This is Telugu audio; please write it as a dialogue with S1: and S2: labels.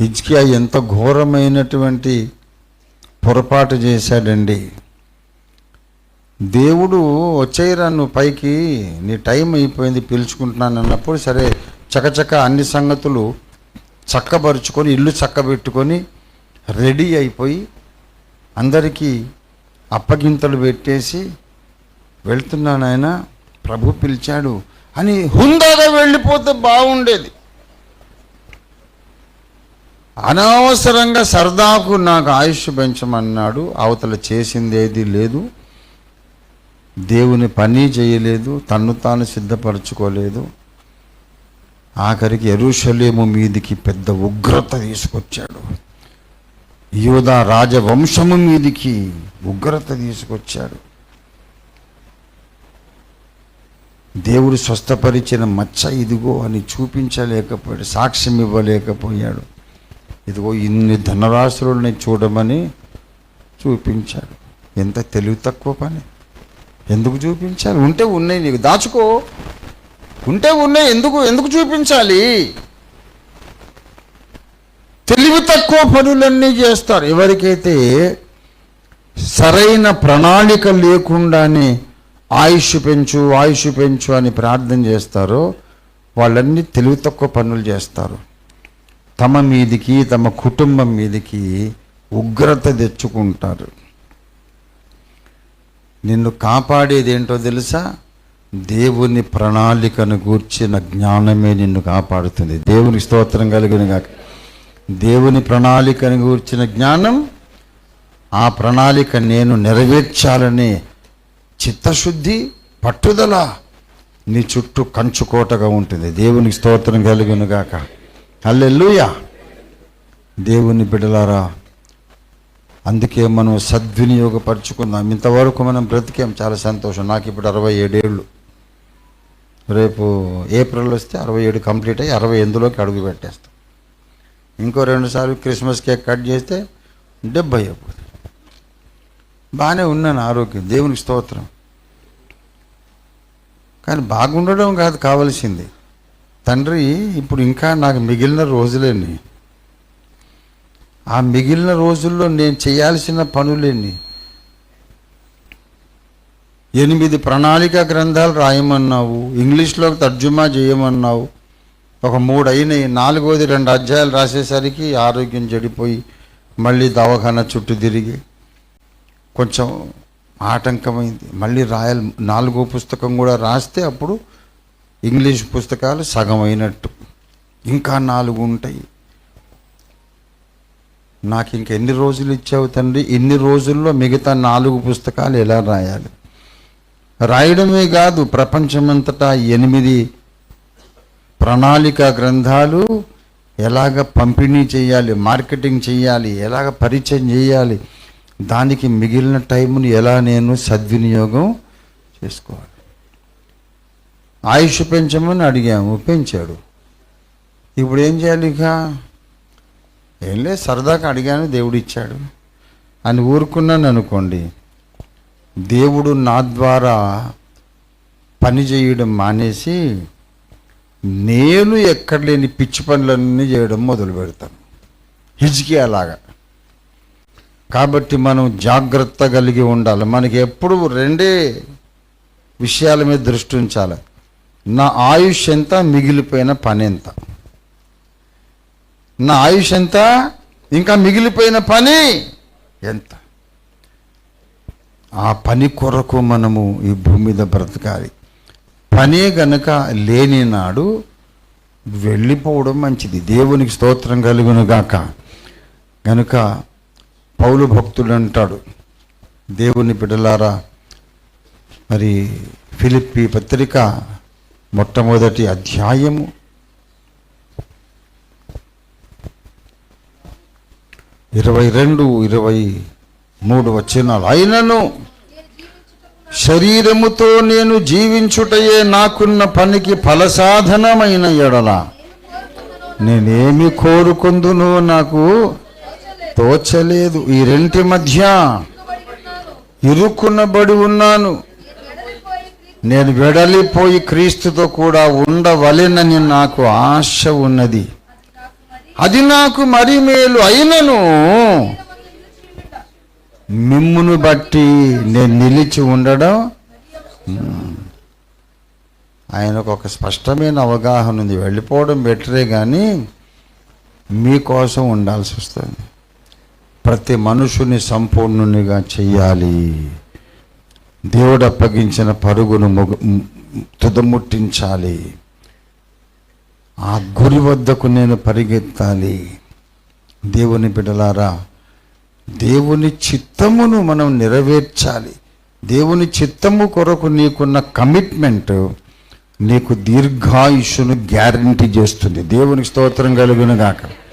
S1: హిజ్కియా ఎంత ఘోరమైనటువంటి పొరపాటు చేశాడండి. దేవుడు వచ్చేయరా నువ్వు పైకి నీ టైం అయిపోయింది పిలుచుకుంటున్నాను అన్నప్పుడు సరే చకచక అన్ని సంగతులు చక్కబరుచుకొని ఇల్లు చక్కబెట్టుకొని రెడీ అయిపోయి అందరికీ అప్పగింతలు పెట్టేసి వెళ్తున్నాను ఆయన. ప్రభు పిలిచాడు అని హుందాగా వెళ్ళిపోతే బాగుండేది. అనవసరంగా సరదాకు నాకు ఆయుష్ పెంచమన్నాడు. అవతల చేసింది ఏది లేదు. దేవుని పని చేయలేదు. తన్ను తాను సిద్ధపరచుకోలేదు. ఆఖరికి ఎరుషలేము మీదికి పెద్ద ఉగ్రత తీసుకొచ్చాడు. యోధా రాజవంశము మీదికి ఉగ్రత తీసుకొచ్చాడు. దేవుడు స్వస్థపరిచిన మచ్చ ఇదిగో అని చూపించలేకపోయాడు సాక్ష్యం ఇవ్వలేకపోయాడు ఇదిగో ఇన్ని ధనరాశులని చూడమని చూపించాడు. ఎంత తెలివి తక్కువ పని. ఎందుకు చూపించాలి? ఉంటే ఉన్నాయి నీకు. దాచుకో. ఉంటే ఉన్నాయి. ఎందుకు ఎందుకు చూపించాలి? తెలివి తక్కువ పనులన్నీ చేస్తారు. ఎవరికైతే సరైన ప్రణాళిక లేకుండానే ఆయుష్ పెంచు ఆయుష్ పెంచు అని ప్రార్థన చేస్తారో వాళ్ళన్నీ తెలివి తక్కువ పనులు చేస్తారు. తమ మీదికి తమ కుటుంబం మీదికి ఉగ్రత తెచ్చుకుంటారు. నిన్ను కాపాడేది ఏంటో తెలుసా? దేవుని ప్రణాళికను గూర్చిన జ్ఞానమే నిన్ను కాపాడుతుంది. దేవుని స్తోత్రం కలిగిన కాక దేవుని ప్రణాళికను గూర్చిన జ్ఞానం ఆ ప్రణాళిక నేను నెరవేర్చాలనే చిత్తశుద్ధి పట్టుదల నీ చుట్టూ కంచుకోటగా ఉంటుంది. దేవునికి స్తోత్రం కలిగినగాక గాక దేవుని బిడలారా అందుకే మనం సద్వినియోగపరుచుకుందాం. ఇంతవరకు మనం బ్రతికాం చాలా సంతోషం. నాకు ఇప్పుడు అరవై ఏడేళ్ళు. రేపు ఏప్రిల్ వస్తే అరవై ఏడు కంప్లీట్ అయ్యి అరవై ఎనిమిదిలోకి అడుగు పెట్టేస్తాం. ఇంకో రెండుసార్లు క్రిస్మస్ కేక్ కట్ చేస్తే డెబ్బై అయిపోతుంది. బాగానే ఉన్నాను ఆరోగ్యం. దేవునికి స్తోత్రం. కానీ బాగుండడం కాదు కావలసింది. తండ్రి ఇప్పుడు ఇంకా నాకు మిగిలిన రోజులేని ఆ మిగిలిన రోజుల్లో నేను చేయాల్సిన పనులేని ఎనిమిది ప్రణాళిక గ్రంథాలు రాయమన్నావు ఇంగ్లీష్లో తర్జుమా చేయమన్నావు ఒక మూడు అయినాయి నాలుగోది రెండు అధ్యాయాలు రాసేసరికి ఆరోగ్యం చెడిపోయి మళ్ళీ దవాఖానా చుట్టూ తిరిగి కొంచెం ఆటంకమైంది. మళ్ళీ రాయాలి. నాలుగో పుస్తకం కూడా రాస్తే అప్పుడు ఇంగ్లీష్ పుస్తకాలు సగం అయినట్టు ఇంకా నాలుగు ఉంటాయి. నాకు ఇంక ఎన్ని రోజులు ఇచ్చావు తండ్రి? ఇన్ని రోజుల్లో మిగతా నాలుగు పుస్తకాలు ఎలా రాయాలి? రాయడమే కాదు ప్రపంచమంతటా ఎనిమిది ప్రణాళిక గ్రంథాలు ఎలాగ పంపిణీ చేయాలి మార్కెటింగ్ చేయాలి ఎలాగ పరిచయం చేయాలి దానికి మిగిలిన టైంని ఎలా నేను సద్వినియోగం చేసుకోవాలి? ఆయుష్ పెంచమని అడిగాము పెంచాడు. ఇప్పుడు ఏం చేయాలి ఇక? ఏం లేదు సరదాగా అడిగాను దేవుడు ఇచ్చాడు అని ఊరుకున్నాను అనుకోండి దేవుడు నా ద్వారా పని చేయడం మానేసి నేను ఎక్కడ లేని పిచ్చి పనులన్నీ చేయడం మొదలు పెడతాను హిజ్కి అలాగా కాబట్టి మనం జాగ్రత్త కలిగి ఉండాలి. మనకి ఎప్పుడు రెండే విషయాల మీద దృష్టి ఉంచాలి. నా ఆయుష్ ఎంత మిగిలిపోయిన పని ఎంత? నా ఆయుష్ ఎంత ఇంకా మిగిలిపోయిన పని ఎంత? ఆ పని కొరకు మనము ఈ భూమి మీద బ్రతకాలి. పనే గనక లేని నాడు వెళ్ళిపోవడం మంచిది. దేవునికి స్తోత్రం కలుగునుగాక. గనుక పౌలు భక్తుడు అంటాడు దేవుని బిడ్డలారా మరి ఫిలిప్పి పత్రిక మొట్టమొదటి అధ్యాయము. ఇరవై రెండు ఇరవై మూడు వచ్చినాలు అయినను శరీరముతో నేను జీవించుటయే నాకున్న పనికి ఫలసాధనమైన ఎడల. నేనేమి కోరుకుందునో నాకు తోచలేదు. ఈ రెంటి మధ్య ఇరుక్కునబడి ఉన్నాను. నేను వెడలిపోయి క్రీస్తుతో కూడా ఉండవలెనని నాకు ఆశ ఉన్నది. అది నాకు మరి మేలు అయినను. మిమ్మును బట్టి నేను నిలిచి ఉండడం. ఆయనకు ఒక స్పష్టమైన అవగాహన ఉంది. వెళ్ళిపోవడం బెటరే కానీ మీకోసం ఉండాల్సి వస్తుంది. ప్రతి మనుషుని సంపూర్ణునిగా చెయ్యాలి. దేవుడు అప్పగించిన పరుగును తుదముట్టించాలి. ఆ గురి వద్దకు నేను పరిగెత్తాలి. దేవుని బిడలారా దేవుని చిత్తమును మనం నెరవేర్చాలి. దేవుని చిత్తము కొరకు నీకున్న కమిట్మెంట్ నీకు దీర్ఘాయుషును గ్యారంటీ చేస్తుంది. దేవునికి స్తోత్రం కలుగును గాక